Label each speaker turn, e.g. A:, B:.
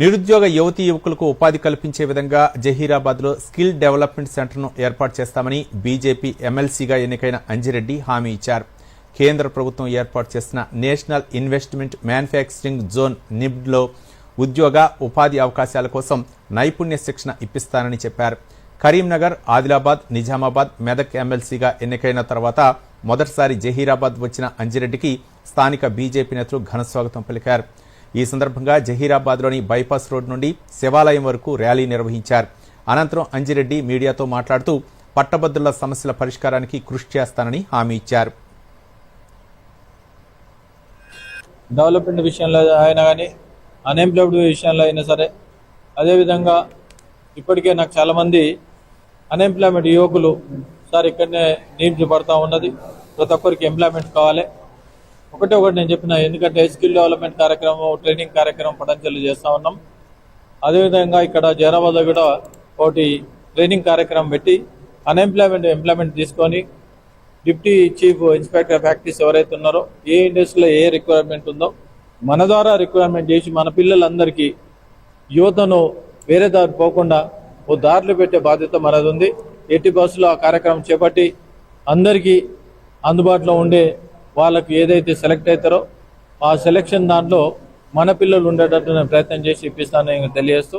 A: నిరుద్యోగ యువతి యువకులకు ఉపాధి కల్పించే విధంగా జహీరాబాద్లో స్కిల్ డెవలప్మెంట్ సెంటర్ను ఏర్పాటు చేస్తామని బీజేపీ ఎమ్మెల్సీగా ఎన్నికైన అంజిరెడ్డి హామీ ఇచ్చారు. కేంద్ర ప్రభుత్వం ఏర్పాటు చేసిన నేషనల్ ఇన్వెస్ట్మెంట్ మ్యానుఫ్యాక్చరింగ్ జోన్ నిబ్డ్లో ఉద్యోగ ఉపాధి అవకాశాల కోసం నైపుణ్య శిక్షణ ఇప్పిస్తానని చెప్పారు. కరీంనగర్ ఆదిలాబాద్ నిజామాబాద్ మెదక్ ఎమ్మెల్సీగా ఎన్నికైన తర్వాత మొదటిసారి జహీరాబాద్ వచ్చిన అంజిరెడ్డికి స్థానిక బీజేపీ నేతలు ఘనస్వాగతం పలికారు. ఈ సందర్భంగా జహీరాబాద్లోని బైపాస్ రోడ్ నుండి శివాలయం వరకు ర్యాలీ నిర్వహించారు. అనంతరం అంజిరెడ్డి మీడియాతో మాట్లాడుతూ పట్టభద్రుల సమస్యల పరిష్కారానికి కృషి చేస్తానని హామీ ఇచ్చారు.
B: డెవలప్మెంట్ విషయంలో అయినా కానీ అన్ఎంప్లాయిడ్ విషయంలో అయినా సరే అదేవిధంగా ఇప్పటికే నాకు చాలామంది అన్ఎంప్లాయ్మెంట్ యువకులు సార్ ఇక్కడనే నీడ్స్ పడతా ఉన్నది. ప్రతి ఒక్కరికి ఎంప్లాయ్మెంట్ కావాలి. ఒకటే ఒకటి నేను చెప్పిన ఎందుకంటే స్కిల్ డెవలప్మెంట్ కార్యక్రమం ట్రైనింగ్ కార్యక్రమం పొటెన్షియల్ చేస్తూ ఉన్నాం. అదేవిధంగా ఇక్కడ జైరాబాద్లో కూడా ఒకటి ట్రైనింగ్ కార్యక్రమం పెట్టి అన్ఎంప్లాయ్మెంట్ ఎంప్లాయ్మెంట్ తీసుకొని డిప్టీ చీఫ్ ఇన్స్పెక్టర్ ఫ్యాక్టరీస్ ఎవరైతే ఉన్నారో ఏ ఇండస్ట్రీలో ఏ రిక్వైర్మెంట్ ఉందో మన ద్వారా రిక్వైర్మెంట్ చేసి మన పిల్లలందరికీ యువతను వేరే దారి పోకుండా ఓ దారిలో పెట్టే బాధ్యత మనది ఉంది. ఎట్టి బస్సులో ఆ కార్యక్రమం చేపట్టి అందరికీ అందుబాటులో ఉండే వాళ్ళకి ఏదైతే సెలెక్ట్ అవుతారో ఆ సెలెక్షన్ దాంట్లో మన పిల్లలు ఉండేటట్టు నేను ప్రయత్నం చేసి ఇప్పిస్తానని తెలియజేస్తూ